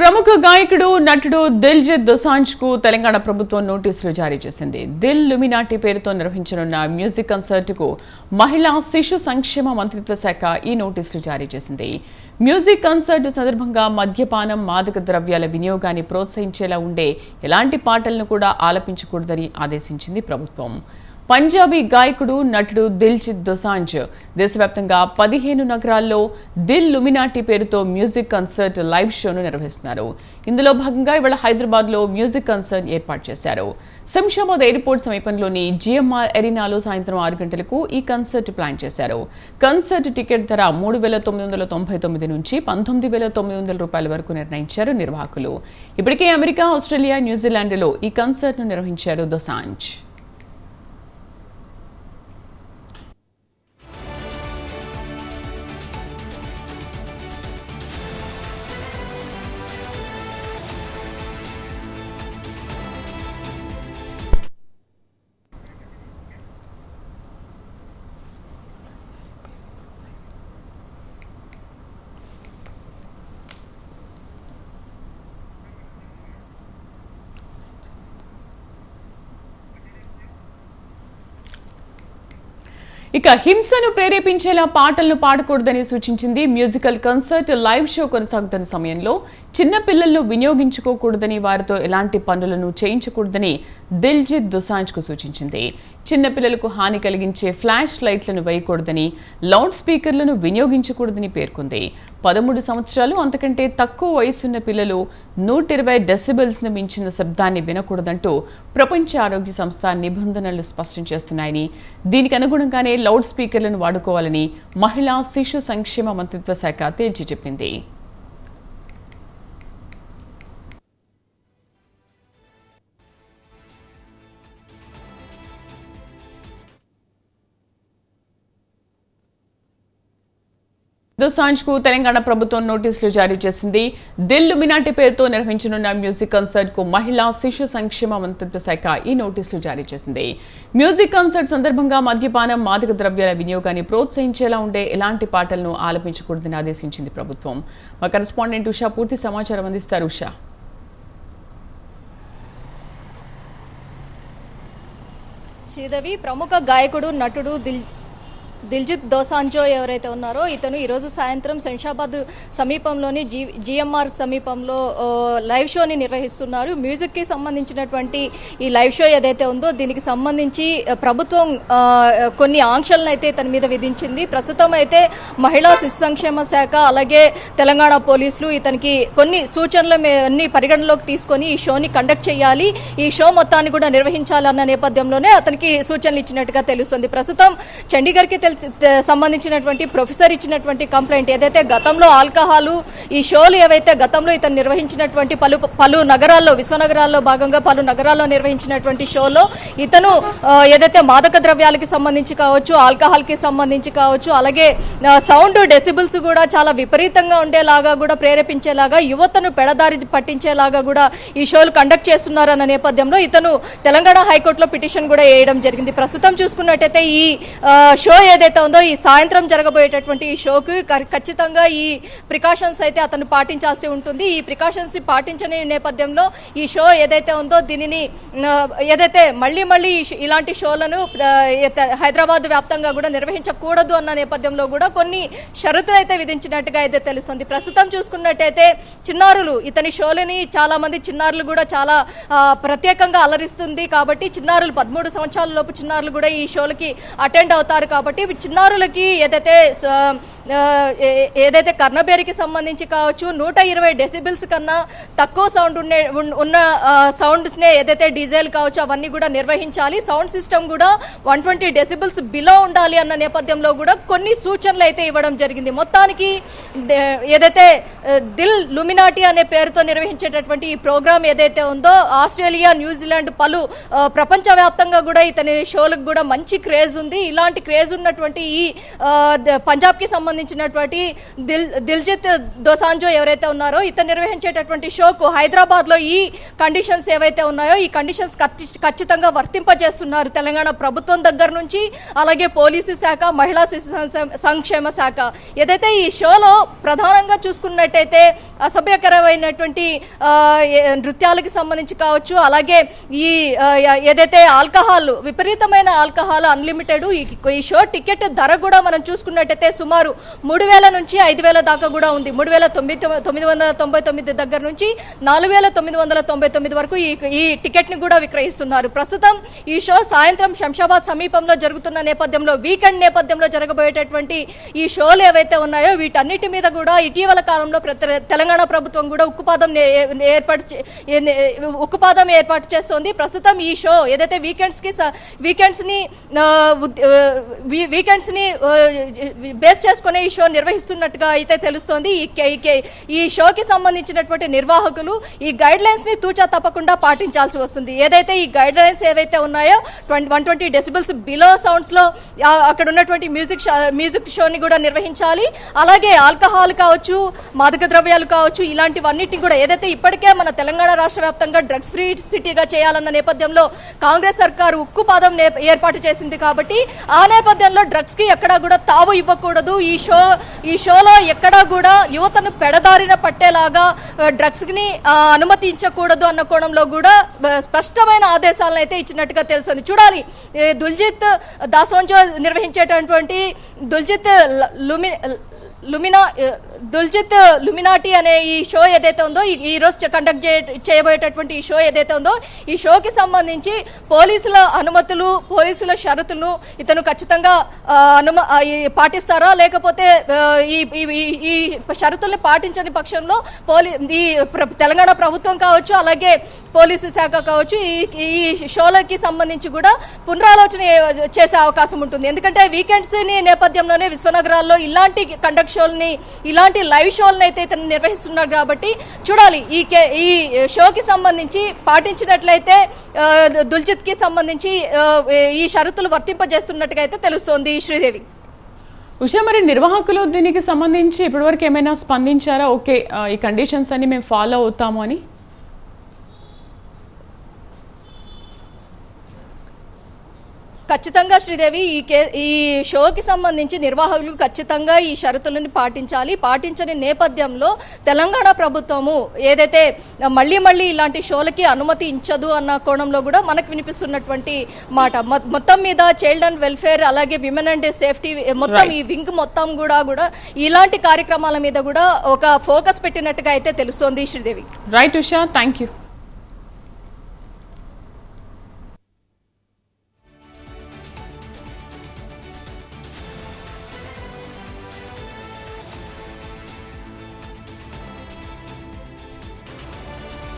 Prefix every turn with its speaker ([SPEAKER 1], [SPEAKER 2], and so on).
[SPEAKER 1] ప్రముఖ గాయకుడు నటుడు దిల్జిత్ దొసాంజ్కు తెలంగాణ ప్రభుత్వం నోటీసులు జారీ చేసింది. దిల్ లుమినాటి పేరుతో నిర్వహించనున్న మ్యూజిక్ కన్సర్ట్కు మహిళా శిశు సంక్షేమ మంత్రిత్వ శాఖ ఈ నోటీసులు జారీ చేసింది. మ్యూజిక్ కన్సర్ట్ సందర్భంగా మద్యపానం మాదక ద్రవ్యాల వినియోగాన్ని ప్రోత్సహించేలా ఉండే ఎలాంటి పాటలను కూడా ఆలపించకూడదని ఆదేశించింది ప్రభుత్వం. పంజాబీ గాయకుడు నటుడు దిల్జిత్ దొసాంజ్. దేశవ్యాప్తంగా పదిహేను నగరాల్లో దిల్ లుమినాటి పేరుతో మ్యూజిక్ కన్సర్ట్ లైవ్ షోను నిర్వహిస్తున్నారు. ఇందులో భాగంగా ఇవాళ హైదరాబాద్లో మ్యూజిక్ కన్సర్ట్ ఏర్పాటు చేశారు. శంషాబాద్ ఎయిర్పోర్ట్ సమీపంలోని జిఎంఆర్ ఎరీనాలో సాయంత్రం ఆరు గంటలకు ఈ కన్సర్ట్ ప్లాన్ చేశారు. కన్సర్ట్ టికెట్ ధర మూడు వేల తొమ్మిది వందల తొంభై తొమ్మిది నుంచి పంతొమ్మిది వేల తొమ్మిది వందల రూపాయల వరకు నిర్ణయించారు నిర్వాహకులు. ఇప్పటికే అమెరికా ఆస్ట్రేలియా న్యూజిలాండ్లో ఈ కన్సర్ట్ను నిర్వహించారు దొసాంజ్. ఇక హింసను ప్రేరేపించేలా పాటలను పాడకూడదని సూచించింది మ్యూజికల్ కన్సర్ట్ లైవ్ షో కొనసాగుతున్న సమయంలో చిన్నపిల్లలను వినియోగించుకోకూడదని వారితో ఎలాంటి పనులను చేయించకూడదని దిల్జిత్ దుసాంజ్కు సూచించింది. చిన్నపిల్లలకు హాని కలిగించే ఫ్లాష్ లైట్లను వేయకూడదని లౌడ్ స్పీకర్లను వినియోగించకూడదని పేర్కొంది. పదమూడు సంవత్సరాలు అంతకంటే తక్కువ వయసున్న పిల్లలు నూట ఇరవై డెసిబెల్స్ను మించిన శబ్దాన్ని వినకూడదంటూ ప్రపంచ ఆరోగ్య సంస్థ నిబంధనలు స్పష్టం చేస్తున్నాయని. దీనికి అనుగుణంగానే లౌడ్ స్పీకర్లను వాడుకోవాలని మహిళా శిశు సంక్షేమ మంత్రిత్వ శాఖ తేల్చి చెప్పింది. దోసాంజ్కు తెలంగాణ ప్రభుత్వం నోటీసులు జారీ చేసింది. దిల్ మినాటి పేరుతో నిర్వహించనున్న మ్యూజిక్ కన్సర్ట్కు మహిళా శిశు సంక్షేమ మంత్రిత్వ శాఖ ఈ నోటీసులు జారీ చేసింది. మ్యూజిక్ కన్సర్ట్ సందర్భంగా మద్యపానం మాదక ద్రవ్యాల వినియోగాన్ని ప్రోత్సహించేలా ఉండే ఎలాంటి పాటలను ఆలపించకూడదని ఆదేశించింది ప్రభుత్వం. మా కరెస్పాండెంట్ ఉషా పూర్తి సమాచారం అందిస్తారు. ఉషా.
[SPEAKER 2] శ్రీదేవి ప్రముఖ గాయకుడు నటుడు దిల్ దిల్జిత్ దోసాంజో ఎవరైతే ఉన్నారో ఇతను ఈరోజు సాయంత్రం శంషాబాద్ సమీపంలోని జీ జిఎంఆర్ సమీపంలో లైవ్ షోని నిర్వహిస్తున్నారు. మ్యూజిక్కి సంబంధించినటువంటి ఈ లైవ్ షో ఏదైతే ఉందో దీనికి సంబంధించి ప్రభుత్వం కొన్ని ఆంక్షలను అయితే ఇతని మీద విధించింది. ప్రస్తుతం అయితే మహిళా శిశు సంక్షేమ శాఖ అలాగే తెలంగాణ పోలీసులు ఇతనికి కొన్ని సూచనలు అన్ని పరిగణలోకి తీసుకొని ఈ షోని కండక్ట్ చేయాలి. ఈ షో మొత్తాన్ని కూడా నిర్వహించాలన్న నేపథ్యంలోనే అతనికి సూచనలు ఇచ్చినట్టుగా తెలుస్తుంది. ప్రస్తుతం చండీగఢ్కి తెల్ సంబంధించినటువంటి ప్రొఫెసర్ ఇచ్చినటువంటి కంప్లైంట్ ఏదైతే గతంలో ఆల్కహాలు ఈ షోలు ఏవైతే గతంలో ఇతను నిర్వహించినటువంటి పలు పలు నగరాల్లో విశ్వనగరాల్లో భాగంగా పలు నగరాల్లో నిర్వహించినటువంటి షోలో ఇతను ఏదైతే మాదక ద్రవ్యాలకి సంబంధించి కావచ్చు ఆల్కహాల్కి సంబంధించి కావచ్చు అలాగే సౌండ్ డెసిబుల్స్ కూడా చాలా విపరీతంగా ఉండేలాగా కూడా ప్రేరేపించేలాగా యువతను పెడదారి పట్టించేలాగా కూడా ఈ షోలు కండక్ట్ చేస్తున్నారన్న నేపథ్యంలో ఇతను తెలంగాణ హైకోర్టులో పిటిషన్ కూడా వేయడం జరిగింది. ప్రస్తుతం చూసుకున్నట్టయితే ఈ షో ఏదైతే ఉందో ఈ సాయంత్రం జరగబోయేటటువంటి ఈ షోకు ఖచ్చితంగా ఈ ప్రికాషన్స్ అయితే అతను పాటించాల్సి ఉంటుంది. ఈ ప్రికాషన్స్ పాటించని నేపథ్యంలో ఈ షో ఏదైతే ఉందో దీనిని ఏదైతే మళ్ళీ మళ్ళీ ఈ ఇలాంటి షోలను హైదరాబాద్ వ్యాప్తంగా కూడా నిర్వహించకూడదు అన్న నేపథ్యంలో కూడా కొన్ని షరతులు అయితే విధించినట్టుగా అయితే తెలుస్తుంది. ప్రస్తుతం చూసుకున్నట్టయితే చిన్నారులు ఇతని షోలని చాలా మంది చిన్నారులు కూడా చాలా ప్రత్యేకంగా అలరిస్తుంది కాబట్టి చిన్నారులు పదమూడు సంవత్సరాల లోపు చిన్నారులు కూడా ఈ షోలకి అటెండ్ అవుతారు కాబట్టి చిన్నారులకి ఏదైతే స- ఏదైతే కర్ణబేరికి సంబంధించి కావచ్చు నూట ఇరవై డెసిబిల్స్ కన్నా తక్కువ సౌండ్ ఉండే ఉన్న సౌండ్స్నే ఏదైతే డీజేల్ కావచ్చు అవన్నీ కూడా నిర్వహించాలి. సౌండ్ సిస్టమ్ కూడా వన్ ట్వంటీ డెసిబిల్స్ బిలో ఉండాలి అన్న నేపథ్యంలో కూడా కొన్ని సూచనలు అయితే ఇవ్వడం జరిగింది. మొత్తానికి ఏదైతే దిల్ లుమినాటి అనే పేరుతో నిర్వహించేటటువంటి ఈ ప్రోగ్రామ్ ఏదైతే ఉందో ఆస్ట్రేలియా న్యూజిలాండ్ పలు ప్రపంచవ్యాప్తంగా కూడా ఇతని షోలకు కూడా మంచి క్రేజ్ ఉంది. ఇలాంటి క్రేజ్ ఉన్నటువంటి ఈ పంజాబ్కి సంబంధించి సంబంధించినటువంటి దిల్ దిల్జిత్ దోసాంజో ఎవరైతే ఉన్నారో ఇతను నిర్వహించేటటువంటి షోకు హైదరాబాద్లో ఈ కండిషన్స్ ఏవైతే ఉన్నాయో ఈ కండిషన్స్ ఖచ్చితంగా వర్తింపజేస్తున్నారు తెలంగాణ ప్రభుత్వం దగ్గర నుంచి. అలాగే పోలీసు శాఖ మహిళా శిశు సంక్షేమ- సంక్షేమ శాఖ. ఏదైతే ఈ షోలో ప్రధానంగా చూసుకున్నట్టయితే అసభ్యకరమైనటువంటి నృత్యాలకు సంబంధించి కావచ్చు అలాగే ఈ ఏదైతే ఆల్కహాల్ విపరీతమైన ఆల్కహాల్ అన్లిమిటెడ్ ఈ ఈ షో టికెట్ ధర కూడా మనం చూసుకున్నట్టయితే సుమారు మూడు వేల నుంచి ఐదు వేల దాకా కూడా ఉంది. మూడు వేల తొమ్మిది తొమ్మిది వందల తొంభై తొమ్మిది దగ్గర నుంచి నాలుగు వేల తొమ్మిది వందల తొంభై తొమ్మిది వరకు ఈ ఈ టికెట్ని కూడా విక్రయిస్తున్నారు. ప్రస్తుతం ఈ షో సాయంత్రం శంషాబాద్ సమీపంలో జరుగుతున్న నేపథ్యంలో వీకెండ్ నేపథ్యంలో జరగబోయేటటువంటి ఈ షోలు ఏవైతే ఉన్నాయో వీటన్నిటి మీద కూడా ఇటీవల కాలంలో తెలంగాణ ప్రభుత్వం కూడా ఉక్కుపాదం ఏర్పాటు చే- ఉక్కుపాదం ఏర్పాటు చేస్తోంది. ప్రస్తుతం ఈ షో ఏదైతే వీకెండ్స్కి వీకెండ్స్ని వీకెండ్స్ని బేస్ చేసుకుని ఈ షో నిర్వహిస్తున్నట్టుగా అయితే తెలుస్తోంది. ఈ ఈ షోకి సంబంధించినటువంటి నిర్వాహకులు ఈ గైడ్ లైన్స్ని తూచా తప్పకుండా పాటించాల్సి వస్తుంది. ఏదైతే ఈ గైడ్ లైన్స్ ఏవైతే ఉన్నాయో twenty one twenty decibels below సౌండ్స్లో అక్కడ ఉన్నటువంటి మ్యూజిక్ షో మ్యూజిక్ షోని కూడా నిర్వహించాలి. అలాగే ఆల్కహాల్ కావచ్చు మాదక ద్రవ్యాలు కావచ్చు ఇలాంటివన్నిటిని కూడా ఏదైతే ఇప్పటికే మన తెలంగాణ రాష్ట్ర వ్యాప్తంగా డ్రగ్స్ ఫ్రీ సిటీగా చేయాలన్న నేపథ్యంలో కాంగ్రెస్ సర్కారు ఉక్కు పాదం ఏర్పాటు చేసింది కాబట్టి ఆ నేపథ్యంలో డ్రగ్స్కి ఎక్కడా కూడా తావు ఇవ్వకూడదు. ఈ షో ఈ షోలో ఎక్కడా కూడా యువతను పెడదారిన పట్టేలాగా డ్రగ్స్ని అనుమతించకూడదు అన్న కోణంలో కూడా స్పష్టమైన ఆదేశాలను అయితే ఇచ్చినట్టుగా తెలుస్తుంది. చూడాలి దుల్జిత్ దాసోంజో నిర్వహించేటటువంటి దుల్జిత్ లుమి లుమినా దుల్జిత్ లుమినాటి అనే ఈ షో ఏదైతే ఉందో ఈ- రోజు కండక్ట్ చేయబోయేటటువంటి ఈ షో ఏదైతే ఉందో ఈ షోకి సంబంధించి పోలీసుల అనుమతులు పోలీసుల షరతులు ఇతను ఖచ్చితంగా అనుమ పాటిస్తారా? లేకపోతే ఈ ఈ- షరతుల్ని పాటించని పక్షంలో పోలీ ఈ ప్ర- తెలంగాణ ప్రభుత్వం కావచ్చు అలాగే పోలీసు శాఖ కావచ్చు ఈ ఈ షోలకి సంబంధించి కూడా పునరాలోచన చేసే అవకాశం ఉంటుంది. ఎందుకంటే వీకెండ్స్ని నేపథ్యంలోనే విశ్వనగరాల్లో ఇలాంటి కండక్ట్ షోల్ని ఇలాంటి లైవ్ షోలను అయితే ఇతను నిర్వహిస్తున్నారు కాబట్టి చూడాలి. ఈ కే ఈ షోకి సంబంధించి పాటించినట్లయితే దుల్జిత్కి దుల్జిత్కి సంబంధించి ఈ షరతులు వర్తింపజేస్తున్నట్టుగా అయితే తెలుస్తోంది శ్రీదేవి.
[SPEAKER 1] ఉషా మరి నిర్వాహకులు దీనికి సంబంధించి ఇప్పటివరకు ఏమైనా స్పందించారా? ఓకే ఈ కండిషన్స్ అన్ని మేము ఫాలో అవుతాము అని.
[SPEAKER 2] ఖచ్చితంగా శ్రీదేవి ఈ కే ఈ షోకి సంబంధించి నిర్వాహకులు ఖచ్చితంగా ఈ షరతులను పాటించాలి. పాటించని నేపథ్యంలో తెలంగాణ ప్రభుత్వము ఏదైతే మళ్ళీ మళ్ళీ ఇలాంటి షోలకి అనుమతి ఇచ్చదు అన్న కోణంలో కూడా మనకు వినిపిస్తున్నటువంటి మాట. మొత్తం మీద చైల్డ్ అండ్ వెల్ఫేర్ అలాగే విమెన్ అండ్ సేఫ్టీ మొత్తం. ఈ వింగ్ మొత్తం కూడా కూడా ఇలాంటి కార్యక్రమాల మీద కూడా ఒక ఫోకస్ పెట్టినట్టుగా అయితే తెలుస్తోంది Sridevi.
[SPEAKER 1] Right Usha. Thank you